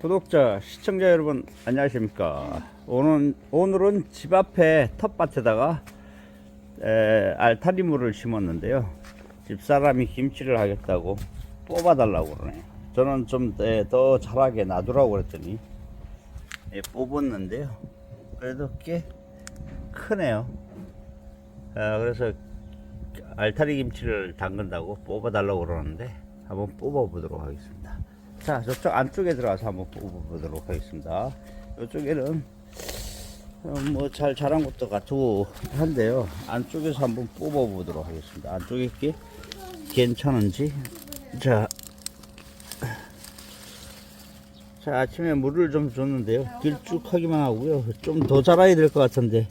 구독자, 시청자 여러분 안녕하십니까? 오늘 오늘은 집 앞에 텃밭에다가 에, 알타리물을 심었는데요. 집 사람이 김치를 하겠다고 뽑아달라고 그러네요. 저는 좀 더 자라게 놔두라고 그랬더니 예, 뽑았는데요. 그래도 꽤 크네요. 아, 그래서 알타리 김치를 담근다고 뽑아달라고 그러는데 한번 뽑아보도록 하겠습니다. 자, 저쪽 안쪽에 들어가서 한번 뽑아보도록 하겠습니다. 이쪽에는 어, 뭐잘 자란 것도 같고 한데요. 안쪽에서 한번 뽑아보도록 하겠습니다. 안쪽에 게 괜찮은지. 자, 자 아침에 물을 좀 줬는데요. 길쭉하기만 하고요. 좀 더 자라야 될 것 같은데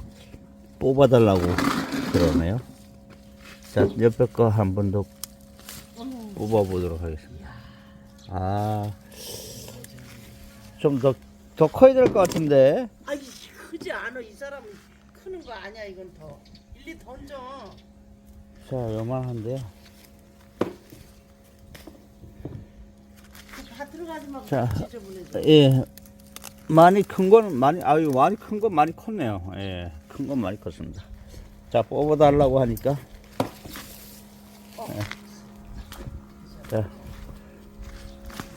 뽑아달라고 그러네요. 자, 옆에 거 한 번 더 뽑아보도록 하겠습니다. 아, 좀 더, 더 커야 될 것 같은데. 아이 크지 않아 이 사람 크는 거 아니야 이건 더 일리 던져 자, 요만한데요. 다 들어가지 말고 자. 지저분해져 예. 많이 큰 건, 많이, 아유, 많이 큰 건 많이 컸네요. 예. 큰 건 많이 컸습니다. 자, 뽑아달라고 하니까. 예. 자,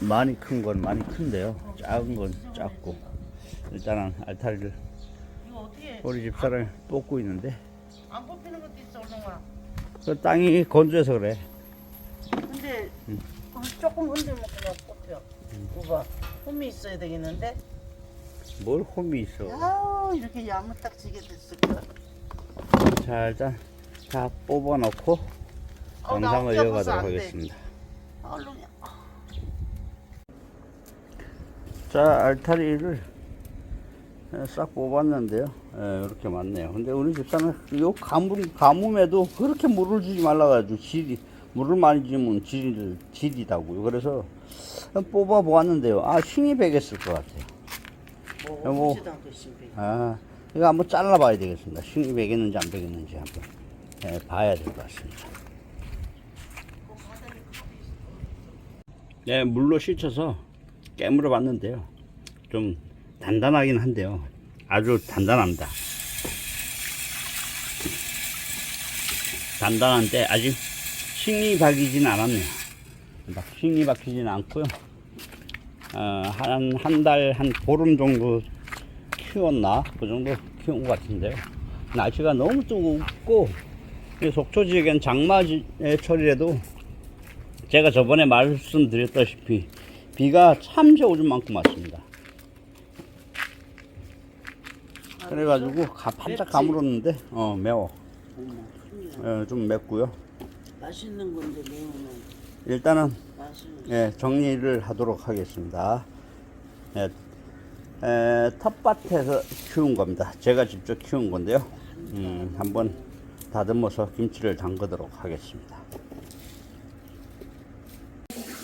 많이 큰 건 많이 큰데요. 작은 건 작고. 일단은 알타리를 이거 어떻게 우리 집사람이 뽑고 있는데. 안 뽑히는 것도 있어 얼렁아 그 땅이 건조해서 그래. 근데 어, 조금 흔들면 그냥 뽑혀 이거 홈이 있어야 되겠는데 뭘 홈이 있어. 아우 이렇게 야무딱지게 됐을까 자, 일단 다 뽑아놓고 어, 나 영상을 이어가도록. 하겠습니다. 얼른 자, 알타리를 싹 뽑았는데요. 예, 이렇게 많네요. 근데 우리 집사는 요 가뭄, 가뭄에도 그렇게 물을 주지 말라가지고 질이, 물을 많이 주면 질, 질이다고요. 그래서 뽑아 보았는데요. 아, 힘이 배겠을 것 같아요. 뭐 않고 신비 아, 이거 한번 잘라 봐야 되겠습니다. 힘이 배겠는지 안 배겠는지 한번 예, 봐야 될 것 같습니다. 네, 물로 씻어서 깨물어 봤는데요. 좀 단단하긴 한데요. 아주 단단합니다. 단단한데 아직 신이 박이진 않았네요. 막 신이 박히진 않고요. 어, 한, 한 달, 한 보름 정도 키웠나? 그 정도 키운 것 같은데요. 날씨가 너무 뜨겁고, 이 속초 지역엔 장마철이라도 제가 저번에 말씀드렸다시피 비가 참새 오줌 만큼 왔습니다. 그래가지고 가, 반짝? 가물었는데, 어, 매워. 어, 좀 맵고요. 맛있는 건데 매우면 일단은 예, 정리를 하도록 하겠습니다. 예, 에, 텃밭에서 키운 겁니다. 제가 직접 키운 건데요. 음, 한번 다듬어서 김치를 담그도록 하겠습니다.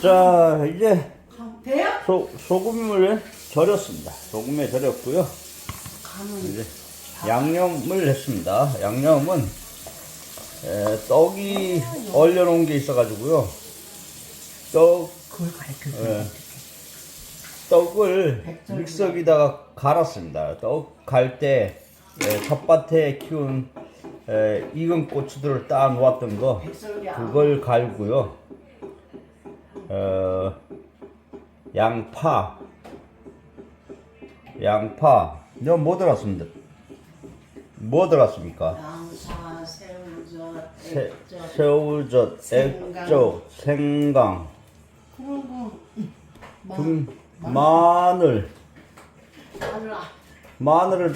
자, 이제 돼요? 소, 소금을 절였습니다. 소금에 절였고요. 이제 양념을 했습니다. 양념은 에, 떡이 얼려놓은 게 있어가지고요. 떡 그걸 가르쳐 예. 떡을 믹서기다가 갈았습니다. 떡 갈 때 텃밭에 키운 에, 익은 고추들을 따 놓았던 거 그걸 갈고요. 어, 양파, 양파. 이거 뭐 들었습니다? 뭐 들었습니까? 양파, 새우젓, 새, 액젓 새우젓, 생강. 액젓, 생강, 그리고 금, 마늘. 마늘 마늘을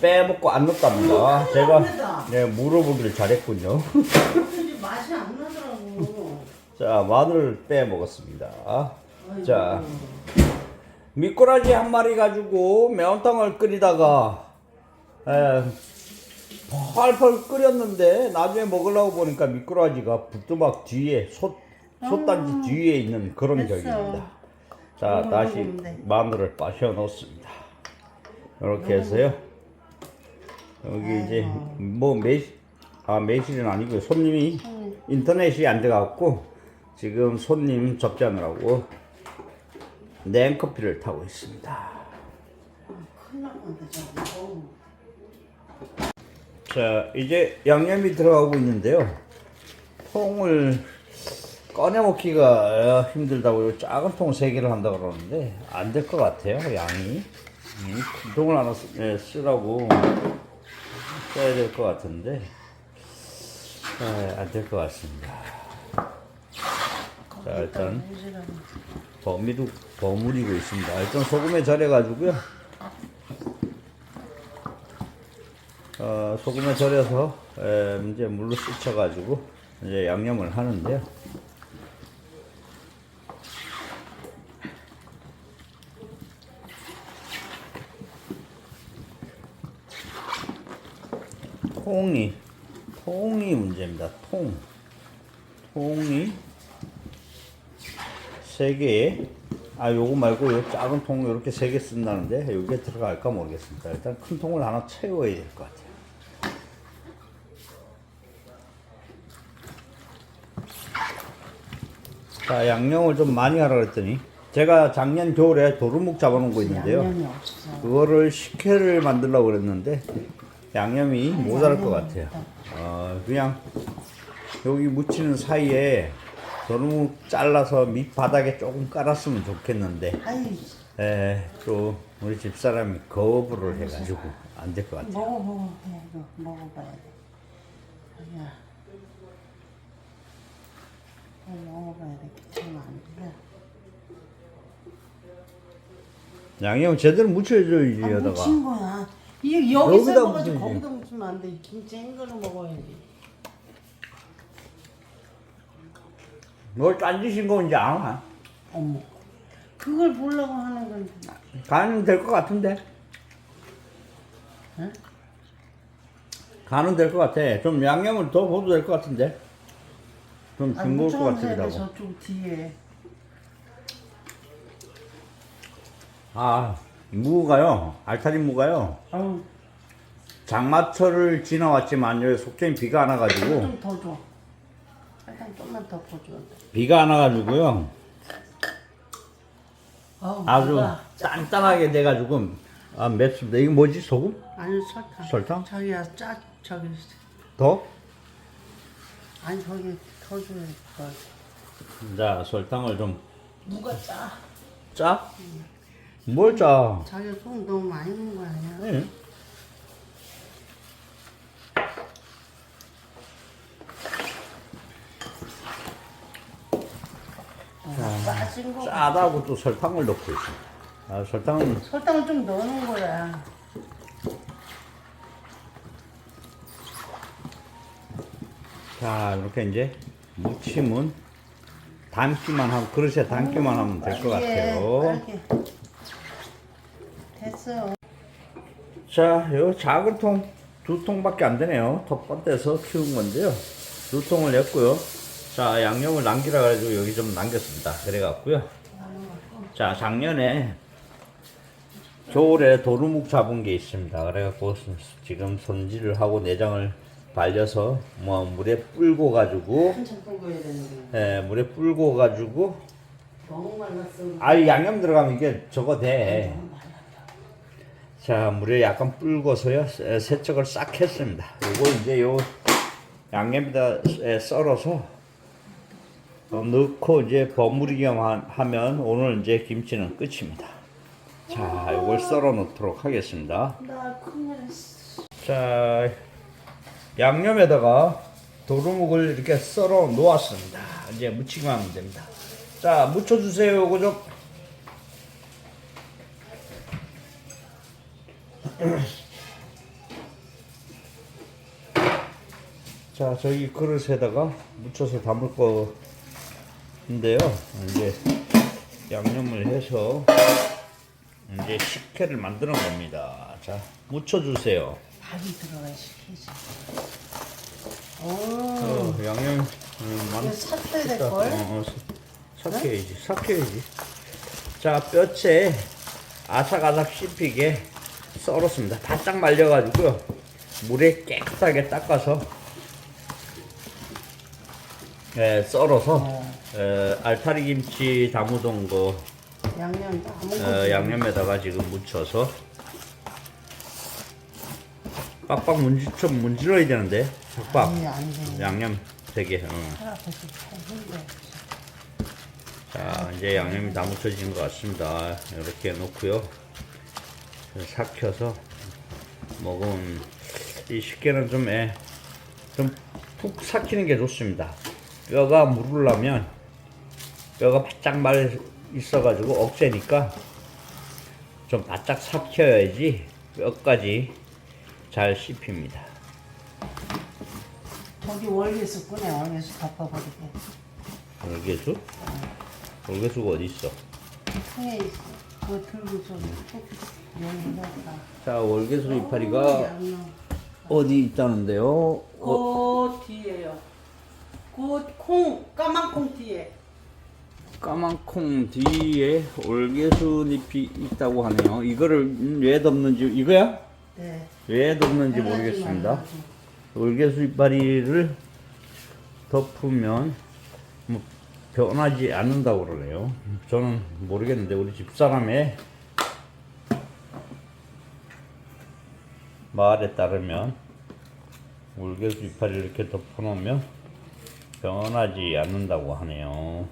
빼먹고 안 넣었답니다. 제가 네, 물어보기를 잘했군요. 근데 맛이 안 나더라고. 자, 마늘을 빼먹었습니다. 자, 미꾸라지 한 마리 가지고 매운탕을 끓이다가 에, 펄펄 끓였는데 나중에 먹으려고 보니까 미꾸라지가 부뚜막 뒤에 솥, 솥단지 뒤에 있는 그런 됐어. 격입니다. 자, 다시 돼. 마늘을 빠셔 넣습니다. 이렇게 해서요. 여기 이제 뭐 매실 아 매실은 아니고요. 손님이 인터넷이 안 돼갖고 지금 손님 접대하느라고 냉커피를 타고 있습니다. 자, 이제 양념이 들어가고 있는데요. 통을 꺼내 먹기가 힘들다고 요 작은 통세 개를 한다 그러는데 안 될 것 같아요, 양이. 음, 큰 통을 하나 쓰, 예, 쓰라고 써야 될 것 같은데 예, 안될 것 같습니다. 자, 일단 버무리고, 버무리고 있습니다. 일단 소금에 절여가지고요. 어, 소금에 절여서 에, 이제 물로 씻어가지고 이제 양념을 하는데요. 통이 통이 문제입니다. 통 통이 세 개에 아 요거 말고 요 작은 통 이렇게 세 개 쓴다는데 여기에 들어갈까 모르겠습니다. 일단 큰 통을 하나 채워야 될 것 같아요. 자 양념을 좀 많이 하라 그랬더니 제가 작년 겨울에 도루묵 잡아놓은 거 있는데요. 그거를 식혜를 만들려고 그랬는데 양념이 모자랄 것 같아요. 어, 그냥 여기 묻히는 사이에 도루묵 잘라서 밑바닥에 조금 깔았으면 좋겠는데 아이 에, 또 우리 집사람이 거부를 해가지고 안 될 것 같아요. 먹어 먹어 해 이거 먹어봐야 돼. 아니야. 이거 먹어봐야 돼. 괜찮아 안 돼. 양념 제대로 묻혀줘야지 아, 여다가 묻힌 거야. 이게 여기서 여기다 먹어야지 묻혀야지. 거기다 묻히면 안 돼. 김치 한 거로 먹어야지. 뭘 딴짓인 거 이제 안 와. 어머. 그걸 보려고 하는 건 가는 될 것 같은데. 응? 가는 될 것 같아. 좀 양념을 더 먹어도 될 것 같은데. 좀 아, 싱거울 것 같기도 돼, 하고. 저쪽 뒤에. 아, 무가요. 알타리 무가요. 아우 장마철을 지나왔지만 여기 속전이 비가 안 와가지고 좀 더 줘. 약간 좀만 더 퍼줘. 비가 안 와가지고요. 아우, 아주 뭐가. 단단하게 돼가지고 아 맵습니다. 이게 뭐지 소금? 아니 설탕. 설탕? 자기야 짜 저기 더? 아니 저기 더 줘야 돼. 자 설탕을 좀 누가 짜? 짜? 뭘 짜? 자기가 소금 너무 많이 넣은 거 아니야? 네. 짜진 거. 짜다고 또 설탕을 넣고 있습니다. 아 설탕은 설탕을 좀 넣는 거야. 자 이렇게 이제 무침은 담기만 하고 그릇에 담기만 하면 될 것 같아요. 빨개. 됐어. 자, 요 작은 통 두 통밖에 안 되네요. 텃밭 떼서 키운 건데요. 두 통을 냈고요. 자, 양념을 남기라 가지고 여기 좀 남겼습니다. 그래갖고요. 자, 작년에 겨울에 도루묵 잡은 게 있습니다. 그래갖고 지금 손질을 하고 내장을 발려서 뭐 물에 불고 가지고. 예, 물에 불고 가지고. 아 양념 들어가면 이게 저거 돼. 자 물에 약간 불고서요 세- 세척을 싹 했습니다. 요거 이제 요 양념에다 에, 썰어서 어, 넣고 이제 버무리기만 하- 하면 오늘 이제 김치는 끝입니다. 자 요걸 썰어 놓도록 하겠습니다. 자 양념에다가 도루묵을 이렇게 썰어 놓았습니다. 이제 무치기만 하면 됩니다. 자 묻혀주세요. 요거 좀. 자 저기 그릇에다가 묻혀서 담을 거 인데요. 이제 양념을 해서 이제 식혜를 만드는 겁니다. 자 묻혀주세요. 밥이 들어가. 오. 어, 양념 음, 많이 이거 삭혀야 될 어, 걸? 어, 사- 삭혀야지, 삭혀야지. 자, 뼈째 아삭아삭 씹히게 썰었습니다. 바짝 말려가지고요. 물에 깨끗하게 닦아서 예, 썰어서 예, 알타리 김치 담으던 거 양념 어, 양념에다가 지금 묻혀서 빡빡 문지 좀 문질러야 되는데 빡빡. 아니 안 돼. 양념 되게 어. 했는데 자 이제 양념이 다 묻혀진 것 같습니다. 이렇게 놓고요. 삭혀서 먹으면 이 식게는 예, 좀좀푹 삭히는 게 좋습니다. 뼈가 무르려면 뼈가 바짝 말 있어가지고 억제니까 좀 바짝 삭혀야지 뼈까지 잘 씹힙니다 저기 월계수 꺼내 월계수 덮어버리게 월계수? 월계수가 어디 있어? 통에 있어 그거 들고서 톡 여기 넣었다 자 월계수 이파리가 양념 어디 있다는데요? 그 뒤에요 그콩 까만 콩 뒤에 까만 콩 뒤에 월계수잎이 있다고 하네요. 이거를 음, 왜 덮는지 이거야? 네 왜 덮는지 해가지고 모르겠습니다. 월계수 이파리를 덮으면 뭐 변하지 않는다고 그러네요. 저는 모르겠는데 우리 집사람의 말에 따르면 월계수 이파리를 이렇게 덮어놓으면 변하지 않는다고 하네요.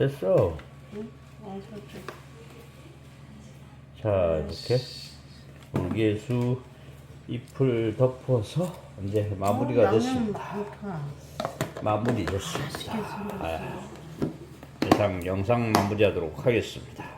됐어. 어. 자 이렇게 월계수 잎을 덮어서 이제 마무리가 어, 됐습니다. 마무리 됐습니다. 아, 이상 영상 마무리하도록 하겠습니다.